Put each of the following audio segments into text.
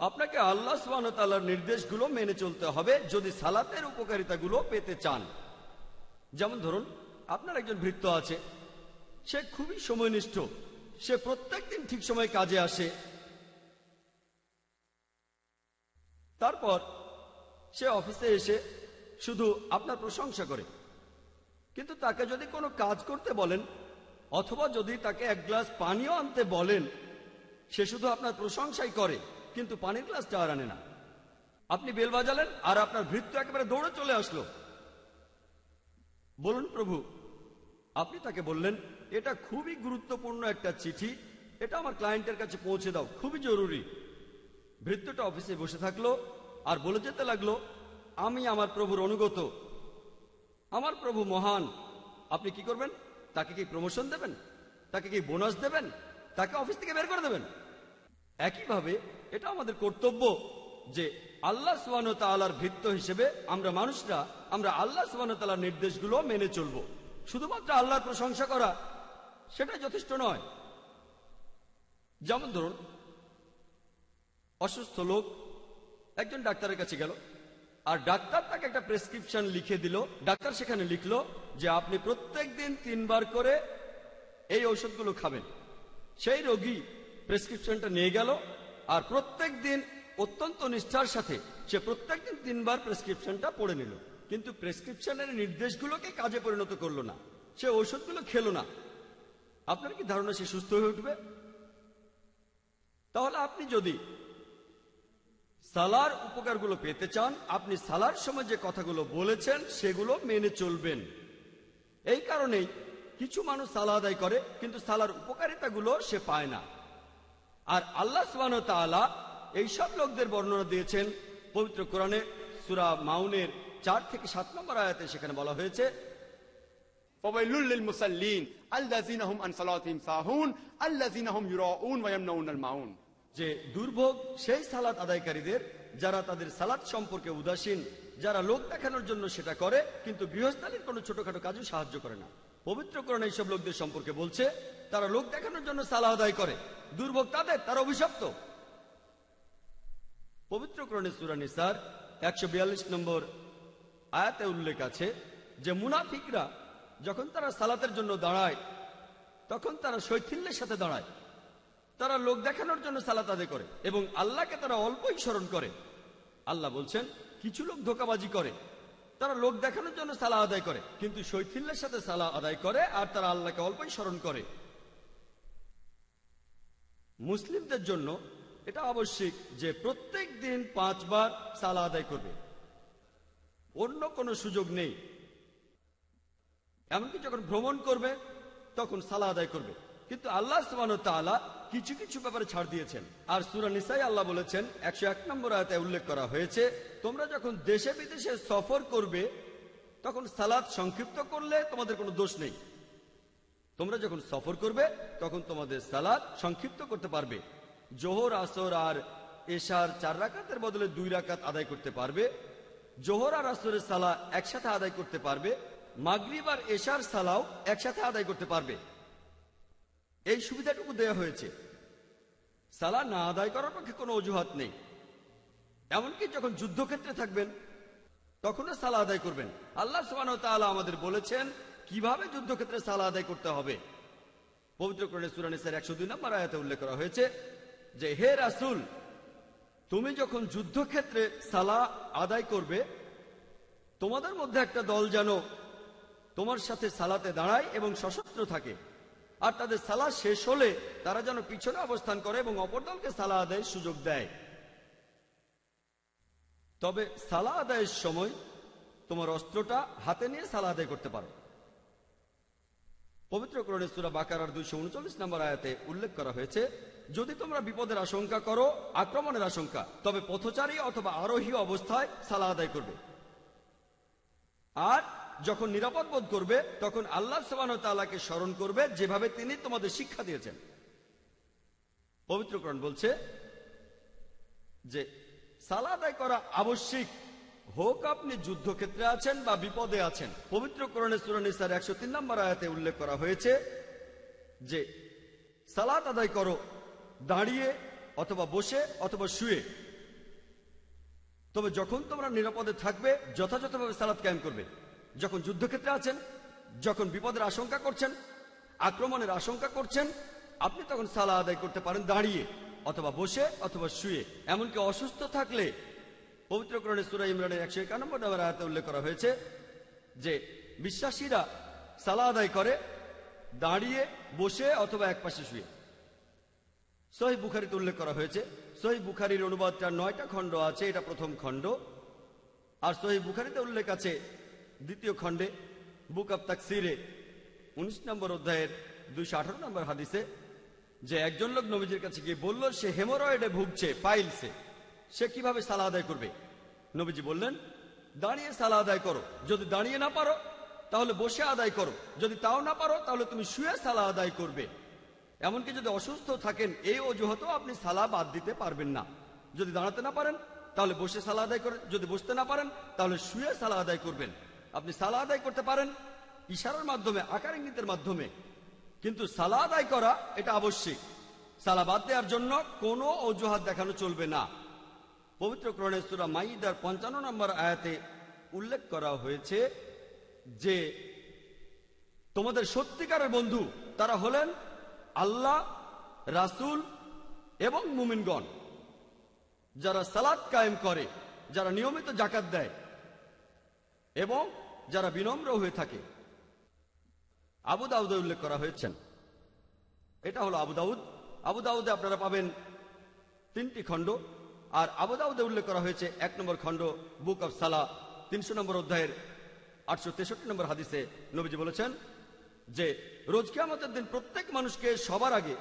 আপনাকে আল্লাহ সুবাহতাল্লাহর নির্দেশগুলো মেনে চলতে হবে যদি সালাতের উপকারিতাগুলো পেতে চান। যেমন ধরুন, আপনার একজন ভৃত্য আছে, সে খুবই সময়নিষ্ঠ, সে প্রত্যেকদিন ঠিক সময় কাজে আসে। তারপর সে অফিসে এসে শুধু আপনার প্রশংসা করে। কিন্তু তাকে যদি কোনো কাজ করতে বলেন, অথবা যদি তাকে এক গ্লাস পানিও আনতে বলেন, সে শুধু আপনার প্রশংসাই করে। কিন্তু পানির গ্লাস আর আনে না। আপনি বেল বাজালেন আর আপনার ভৃত্য একেবারে দৌড়ে চলে আসলো। বলুন প্রভু, আপনি তাকে বললেন, এটা খুবই গুরুত্বপূর্ণ একটা চিঠি, এটা আমার ক্লায়েন্টের কাছে পৌঁছে দাও, খুবই জরুরি। ভৃত্যটা অফিসে বসে থাকল আর বলে যেতে লাগল, আমি আমার প্রভুর অনুগত। আমার প্রভু মহান। আপনি কি করবেন? তাকে কি প্রমোশন দেবেন? তাকে কি বোনাস দেবেন? তাকে অফিস থেকে বের করে দেবেন? একইভাবে এটা আমাদের কর্তব্য যে আল্লাহ সুবান তালার ভিত্ত হিসেবে আমরা মানুষরা, আমরা আল্লাহ সুবান তালার নির্দেশগুলো মেনে চলব। শুধুমাত্র আল্লাহর প্রশংসা করা সেটা যথেষ্ট নয়। যেমন ধরুন, অসুস্থ লোক একজন ডাক্তারের কাছে গেল, আর ডাক্তার তাকে একটা প্রেসক্রিপশন লিখে দিল। ডাক্তার সেখানে লিখলো যে আপনি প্রত্যেক দিন তিনবার করে এই ঔষধগুলো খাবেন। সেই রোগী প্রেসক্রিপশনটা নিয়ে গেল, আর প্রত্যেক দিন অত্যন্ত নিষ্ঠার সাথে সে প্রত্যেক দিন তিনবার প্রেসক্রিপশনটা পড়ে নিল। কিন্তু প্রেসক্রিপশনের নির্দেশগুলোকে কাজে পরিণত করল না। সে ঔষধগুলো খেলো না। আপনার কি ধারণা সে সুস্থ হয়ে উঠবে? তাহলে আপনি যদি সালার উপকারগুলো পেতে চান, আপনি সালার সময় যে কথাগুলো বলেছেন, সেগুলো মেনে চলবেন। এই কারণেই কিছু মানুষ সালা আদায় করে, কিন্তু সালার উপকারিতাগুলো সে পায় না। আর আল্লাহ সুবান তালা এইসব লোকদের বর্ণনা দিয়েছেন পবিত্র কোরআনে সুরা মাউনের চার থেকে সাত নম্বর আয়াতে সেখানে বলা হয়েছে যে দুর্ভোগ সেই সালাত আদায়কারীদের যারা তাদের সালাত সম্পর্কে উদাসীন যারা লোক দেখানোর জন্য সেটা করে কিন্তু গৃহস্থালীর কোনো ছোটখাটো কাজও সাহায্য করে না। পবিত্রকরণ এইসব লোকদের সম্পর্কে বলছে, তারা লোক দেখানোর জন্য সালা আদায় করে। দুর্ভোগ তাদের, তারা অভিশপ্ত। পবিত্রকরণে সুরানিসার একশো বিয়াল্লিশ নম্বর আয়াতে উল্লেখ আছে যে, মুনাফিকরা যখন তারা সালাতের জন্য দাঁড়ায়, তখন তারা শৈথিল্যের সাথে দাঁড়ায়। তারা লোক দেখানোর জন্য সালাত আদায় করে এবং আল্লাহকে তারা অল্পই স্মরণ করে। আল্লাহ বলছেন, কিছু লোক ধোকাবাজি করে। তারা লোক দেখানোর জন্য সালা আদায় করে। কিন্তু শৈথিল্যের সাথে সালা আদায় করে আর তারা আল্লাহকে অল্পই স্মরণ করে। মুসলিমদের জন্য এটা আবশ্যিক যে প্রত্যেক দিন পাঁচবার সালা আদায় করবে। অন্য কোনো সুযোগ নেই। এমনকি যখন ভ্রমণ করবে, তখন সালা আদায় করবে। কিন্তু আল্লাহ সুবান তালা কিছু কিছু ব্যাপারে ছাড় দিয়েছেন। আর সুরা নিসাই আল্লাহ বলেছেন, একশো এক নম্বর আয়তায় উল্লেখ করা হয়েছে, তোমরা যখন দেশে বিদেশে সফর করবে, তখন সালাদ সংক্ষিপ্ত করলে তোমাদের কোনো দোষ নেই। তোমরা যখন সফর করবে, তখন তোমাদের সালাদ সংক্ষিপ্ত করতে পারবে। জোহর, আসর আর এশার চার রাকাতের বদলে দুই রাকাত আদায় করতে পারবে। জোহর আর আসরের সালা একসাথে আদায় করতে পারবে। মাগরিব আর এশার সালাও একসাথে আদায় করতে পারবে। এই সুবিধাটুকু দেয়া হয়েছে। সালা না আদায় করার পক্ষে কোনো অজুহাত নেই। এমনকি যখন যুদ্ধক্ষেত্রে থাকবেন, তখনও সালা আদায় করবেন। আল্লাহ সুবান আমাদের বলেছেন, কীভাবে যুদ্ধক্ষেত্রে সালা আদায় করতে হবে? পবিত্র করণে সুরানিসের একশো দুই নম্বর আয়াতে উল্লেখ করা হয়েছে যে, হে রাসুল, তুমি যখন যুদ্ধক্ষেত্রে সালা আদায় করবে, তোমাদের মধ্যে একটা দল যেন তোমার সাথে সালাতে দাঁড়ায় এবং সশস্ত্র থাকে। আর তাদের সালা শেষ হলে তারা যেন পিছনে অবস্থান করে এবং অপর দলকে সালা আদায়ের সুযোগ দেয়। তবে সালা আদায়ের সময় তোমার অস্ত্রটা হাতে নিয়ে সালা আদায় করতে পারো। পবিত্র করণে সুরা বাকার দুইশো উনচল্লিশ নম্বর আয়াতে উল্লেখ করা হয়েছে, যদি তোমরা বিপদের আশঙ্কা করো, আক্রমণের আশঙ্কা, তবে পথচারী অথবা আরোহী অবস্থায় সালা আদায় করবে। আর যখন নিরাপদ বোধ করবে, তখন আল্লাহ সবান তালাকে স্মরণ করবে যেভাবে তিনি তোমাদের শিক্ষা দিয়েছেন। পবিত্রকরণ বলছে যে সালা আদায় করা আবশ্যিক। হোক আপনি যুদ্ধক্ষেত্রে আছেন বা বিপদে আছেন। পবিত্রকরণের সুরানিসার একশো তিন নম্বর আয়াতে উল্লেখ করা হয়েছে যে, সালাত আদায় করো, দাঁড়িয়ে অথবা বসে অথবা শুয়ে। তবে যখন তোমরা নিরাপদে থাকবে, যথাযথভাবে সালাত কায়েম করবে। যখন যুদ্ধক্ষেত্রে আছেন, যখন বিপদের আশঙ্কা করছেন, আক্রমণের আশঙ্কা করছেন, আপনি তখন সালা আদায় করতে পারেন দাঁড়িয়ে, অথবা বসে, অথবা শুয়ে। এমনকি অসুস্থ থাকলে পবিত্রকরণে সুরা ইমরানের একশো একানব্বই নম্বর আয়াতে উল্লেখ করা হয়েছে যে, বিশ্বাসীরা সালা আদায় করে, দাঁড়িয়ে, বসে, অথবা একপাশে শুয়ে। সহি বুখারিতে উল্লেখ করা হয়েছে সহি বুখারির অনুবাদটা নয়টা খণ্ড আছে, এটা প্রথম খণ্ড। আর সহি বুখারিতে উল্লেখ আছে দ্বিতীয় খণ্ডে, বুক অব তাকসিরে, উনিশ নম্বর অধ্যায়ের দুইশো আঠারো নম্বর হাদিসে, যে একজন লোক নবীজির কাছে গিয়ে বলল, সে হেমোরয়েডে ভুগছে, পাইলসে। সে কীভাবে সালা আদায় করবে? নবীজি বললেন, দাঁড়িয়ে সালা আদায় করো। যদি দাঁড়িয়ে না পারো, তাহলে বসে আদায় করো। যদি তাও না পারো, তাহলে তুমি শুয়ে সালা আদায় করবে। এমনকি যদি অসুস্থ থাকেন, এই অজুহাতেও আপনি সালা বাদ দিতে পারবেন না। যদি দাঁড়াতে না পারেন, তাহলে বসে সালা আদায় করেন। যদি বসতে না পারেন, তাহলে শুয়ে সালা আদায় করবেন। আপনি সালা আদায় করতে পারেন ইশারার মাধ্যমে, আকার ইঙ্গিতের মাধ্যমে। কিন্তু সালা আদায় করা এটা আবশ্যিক। সালা বাদ দেওয়ার জন্য কোনো অজুহাত দেখানো চলবে না। পবিত্র ক্রণে সুরা মাইদার পঞ্চান্ন নম্বর আয়াতে উল্লেখ করা হয়েছে যে, তোমাদের সত্যিকারের বন্ধু তারা হলেন আল্লাহ, রাসূল এবং মুমিনগণ। যারা সালাত কায়েম করে, যারা নিয়মিত জাকাত দেয় এবং যারা বিনম্র হয়ে থাকে। আবু দাউদে উল্লেখ করা হয়েছেন। এটা হলো আবু দাউদ। আবু দাউদে আপনারা পাবেন তিনটি খণ্ড। আর আবু দাউদে উল্লেখ করা হয়েছে এক নম্বর খণ্ড, বুক অফ সালা, তিনশো নম্বর অধ্যায়ের আটশো তেষট্টি নম্বর হাদিসে নবীজি বলেছেন যে, রোজ কিয়ামতের দিন প্রত্যেক মানুষকে সবার আগে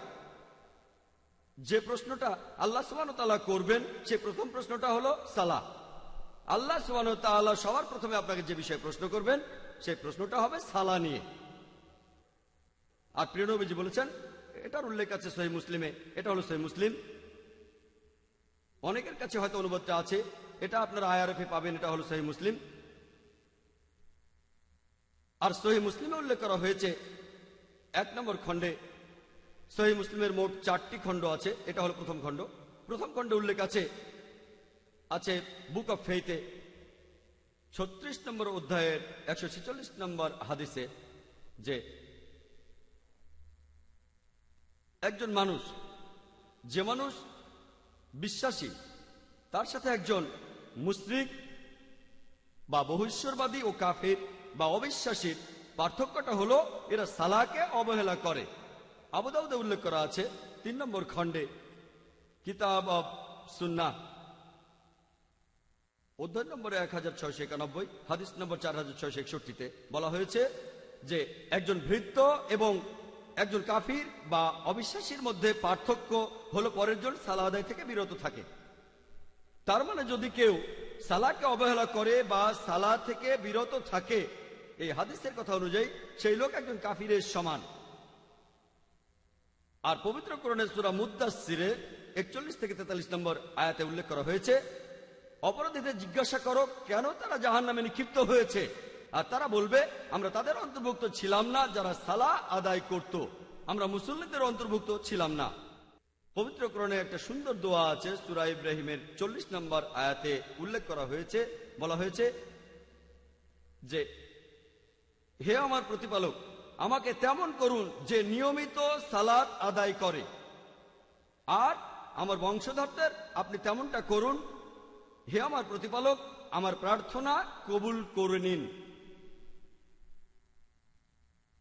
যে প্রশ্নটা আল্লাহ সুবাহ করবেন, সে প্রথম প্রশ্নটা হলো সালা আল্লাহ সুবাহ সবার প্রথমে আপনাকে যে বিষয়ে প্রশ্ন করবেন, সেই প্রশ্নটা হবে সালা নিয়ে। আর প্রিয় নবীজি বলেছেন, এটার উল্লেখ আছে সহি মুসলিমে, এটা হলো সহি মুসলিম। অনেকের কাছে হয়তো অনুবাদটা আছে, এটা আপনারা আইআরএফে পাবেন, এটা হলো সহি মুসলিম। আর সহি মুসলিমে উল্লেখ করা হয়েছে, এক নম্বর খণ্ডে, সহি মুসলিমের মোট চারটি খণ্ড আছে, এটা হলো প্রথম খণ্ড। প্রথম খণ্ডে উল্লেখ আছে আছে বুক অফ ফেইতে ছত্রিশ নম্বর অধ্যায়ের একশো ছেচল্লিশ নম্বর হাদিসে যে একজন মানুষ, যে মানুষ বিশ্বাসী, তার সাথে একজন মুসলিক বা বহুশ্বরবাদী ও কাফের বা অবিশ্বাসীর পার্থক্যটা হলো এরা সালাকে অবহেলা করে। আবুদাউদে উল্লেখ করা আছে তিন নম্বর খণ্ডে, কিতাব অব সুন্না অধ্যায় নম্বর এক হাজার ছয়শো একানব্বই, হাদিস নম্বর চার হাজার ছয়শো একষট্টিতে বলা হয়েছে যে একজন ভৃত্য এবং একজন কাফির বা অবিশ্বাসীর মধ্যে পার্থক্য হলো পরের জন সালা আদায় থেকে বিরত থাকে। তার মানে যদি কেউ সালাকে অবহেলা করে বা সালা থেকে বিরত থাকে, এই হাদিসের কথা অনুযায়ী সেই লোক একজন কাফিরের সমান। আর পবিত্র করণের সুরা মুদাসিরে একচল্লিশ থেকে তেতাল্লিশ নম্বর আয়াতে উল্লেখ করা হয়েছে অপরাধীদের জিজ্ঞাসা করো, কেন তারা জাহান নামে নিক্ষিপ্ত হয়েছে? আর তারা বলবে, আমরা তাদের অন্তর্ভুক্ত ছিলাম না যারা সালা আদায় করত। আমরা মুসল্লিদের অন্তর্ভুক্ত ছিলাম না। পবিত্রকরণে একটা সুন্দর দোয়া আছে, সুরা ইব্রাহিমের চল্লিশ নম্বর আয়াতে উল্লেখ করা হয়েছে, বলা হয়েছে যে, হে আমার প্রতিপালক, আমাকে তেমন করুন যে নিয়মিত সালাদ আদায় করে। আর আমার বংশধরদের আপনি তেমনটা করুন হে আমার প্রতিপালক, আমার প্রার্থনা কবুল করে নিন।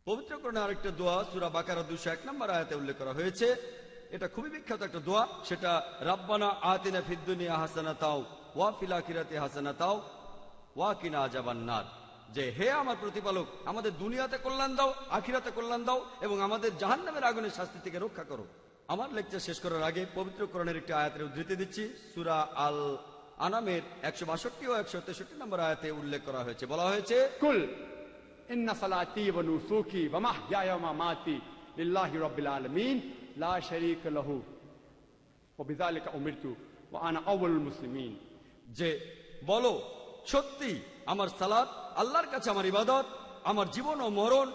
পবিত্র পবিত্রকরণে আরেকটা দোয়া, সুরা বাকারা দুশো এক নম্বর আয়াতে উল্লেখ করা হয়েছে। এটা খুবই বিখ্যাত একটা দোয়া, সেটা, রাব্বানা আতিনা ফিদ্দুনিয়া হাসানা তাও ওয়া ফিল আখিরাতে হাসানা তাও ওয়া কিনা আজাবান্নার যে, হে আমার প্রতিপালক, আমাদের দুনিয়াতে কল্যাণ দাও, আখিরাতে কল্যাণ দাও এবং আমাদের জাহান্নামের আগুনের শাস্তি থেকে রক্ষা করো। আমার লেকচার শেষ করার আগে পবিত্র করণের একটি আয়াতের উদ্ধৃতি দিচ্ছি, সুরা আল আনামের একশো বাষট্টি ও একশো তেষট্টি নম্বর আয়াতে উল্লেখ করা হয়েছে। বলা হয়েছে কুল লা আনা মুসলিমিন। যে বলো সত্যি আমার সালাত আল্লাহর কাছে আমার ইবাদত আমার জীবন ও মরণ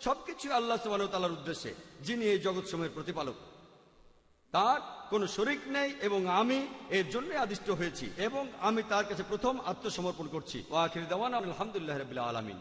সবকিছু আল্লাহ সুবাহ উদ্দেশ্যে যিনি এই জগৎ সময়ের প্রতিপালক। তার কোনো শরিক নেই এবং আমি এর জন্য আদিষ্ট হয়েছি এবং আমি তার কাছে প্রথম আত্মসমর্পণ করছি। ও আখির দেওয়ান আলহামদুলিল্লাহ রবিল্লা আলমিন।